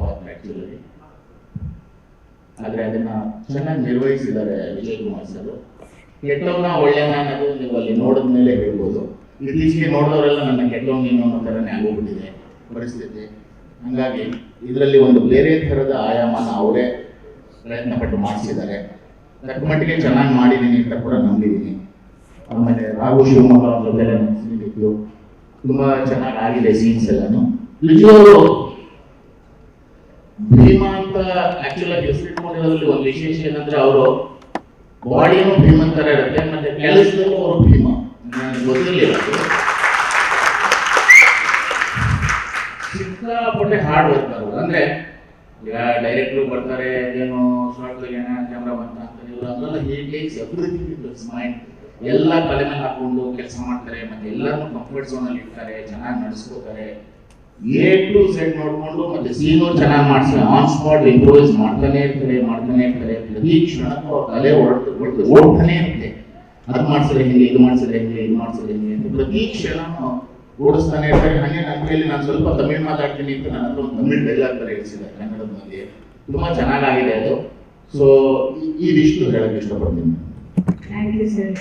ಪಾತ್ರ ಆಕ್ಚುಲಿ ಆದ್ರೆ ಅದನ್ನ ಚೆನ್ನಾಗಿ ನಿರ್ವಹಿಸಿದ್ದಾರೆ ವಿಜಯ್ ಕುಮಾರ್ ಸರ್. ಕೆಟ್ಟವನ್ನ ಒಳ್ಳೆಯನ ಅನ್ನೋದು ನೀವು ಅಲ್ಲಿ ನೋಡಿದ ಮೇಲೆ ಹೇಳ್ಬೋದು. ಇತ್ತೀಚೆಗೆ ನೋಡಿದವರೆಲ್ಲ ನನ್ನ ಕೆಟ್ಟವ್ ನೀನು ಅನ್ನೋ ಥರನೇ ಆಗೋಗ್ಬಿಟ್ಟಿದೆ ಪರಿಸ್ಥಿತಿ. ಹಂಗಾಗಿ ಇದರಲ್ಲಿ ಒಂದು ಬೇರೆ ಥರದ ಆಯಾಮನ ಅವರೇ ಪ್ರಯತ್ನ ಪಟ್ಟು ಮಾಡಿಸಿದ್ದಾರೆ. ತಕ್ಕ ಮಟ್ಟಿಗೆ ಚೆನ್ನಾಗಿ ಮಾಡಿದ್ದೀನಿ ಅಂತ ಕೂಡ ನಂಬಿದ್ದೀನಿ ಆಮೇಲೆ ರಾಘು ಶಿವಮೊಗ್ಗ ಅವ್ರ ತುಂಬಾ ಚೆನ್ನಾಗಿ ಆಗಿದೆ ಸೀನ್ಸ್ ಎಲ್ಲಾನು. ನಿಜವಾಗ್ಲೂ ಭೀಮಾ ಅಂತ ಆಕ್ಚುಲ್ ಆಗಿ ಹೆಸರಿಟ್ಕೊಂಡಿರೋದ್ರಲ್ಲಿ ಒಂದು ವಿಶೇಷ ಏನಂದ್ರೆ ಅವರು ಬಾಡಿನೂ ಭೀಮನ್ ತರ ಇರುತ್ತೆ, ಮತ್ತೆ ಕೆಲಸದಲ್ಲೂ ಅವರು ಭೀಮ. ನನಗೆ ಗೊತ್ತಿರಲಿಲ್ಲ ಸಿಕ್ಕಾಪಟ್ಟೆ ಹಾರ್ಡ್ ವರ್ಕ್ ಅವರು. ಅಂದ್ರೆ ಈಗ ಡೈರೆಕ್ಟ್ರು ಬರ್ತಾರೆ ಏನು ಶಾರ್ಟ್ ಏನ ಕ್ಯಾಮ್ರಾ ಬಂತ ಅಂತ ಇವರು ಅದೆಲ್ಲ ಹಿ ಎವ್ರಿಥಿಂಗ್ ಮೈಂಡ್ ಎಲ್ಲ ತಲೆ ಮೇಲೆ ಹಾಕೊಂಡು ಕೆಲಸ ಮಾಡ್ತಾರೆ, ಮತ್ತೆ ಎಲ್ಲರನ್ನೂ ಕಂಫರ್ಟ್ ಝೋನ್ ಅಲ್ಲಿ ಇರ್ತಾರೆ ಚೆನ್ನಾಗಿ ನಡೆಸ್ಕೋತಾರೆ. ಎ ಟು ಸೆಟ್ ನೋಡ್ಕೊಂಡು ಮತ್ತೆ ಸೀನು ಚೆನ್ನಾಗಿ ಮಾಡಿಸಿ ಆನ್ ಸ್ಪಾಟ್ ಇಂಪ್ರೂವೈಸ್ ಮಾಡ್ತಾನೆ ಇರ್ತಾರೆ ಮಾಡ್ತಾನೆ ಇರ್ತಾರೆ. ಪ್ರತಿ ಕ್ಷಣಕ್ಕೂ ಅವ್ರ ತಲೆ ಓಡ್ತು ಓಡ್ತಾನೆ ಇರುತ್ತೆ. ಅದು ಮಾಡಿಸಿದ್ರೆ ಹೆಂಗೆ, ಇದು ಮಾಡಿಸಿದ್ರೆ ಹೆಂಗೆ, ಇದು ಮಾಡಿಸಿದ್ರೆ ಹೆಂಗೆ ಅಂತ ಪ್ರತಿ ಕ್ಷಣ ಓಡಿಸ್ತಾನೆ ಇರ್ತಾರೆ. ಹಾಗೆ ನನ್ನ ಕೈಯಲ್ಲಿ ನಾನು ಸ್ವಲ್ಪ ತಮಿಳ್ ಮಾತಾಡ್ತೀನಿ ಅಂತ ನನ್ನ ಹತ್ರ ಒಂದು ತಮಿಳ್ ಡೈಲಾಗ್ ಬೇರೆ ಇರಿಸಿದ್ದಾರೆ ಕನ್ನಡದ ಮಧ್ಯೆ ತುಂಬಾ ಚೆನ್ನಾಗಾಗಿದೆ ಅದು. ಸೊ ಇದಿಷ್ಟು ಹೇಳಕ್ ಇಷ್ಟಪಡ್ತೀನಿ. Thank you sir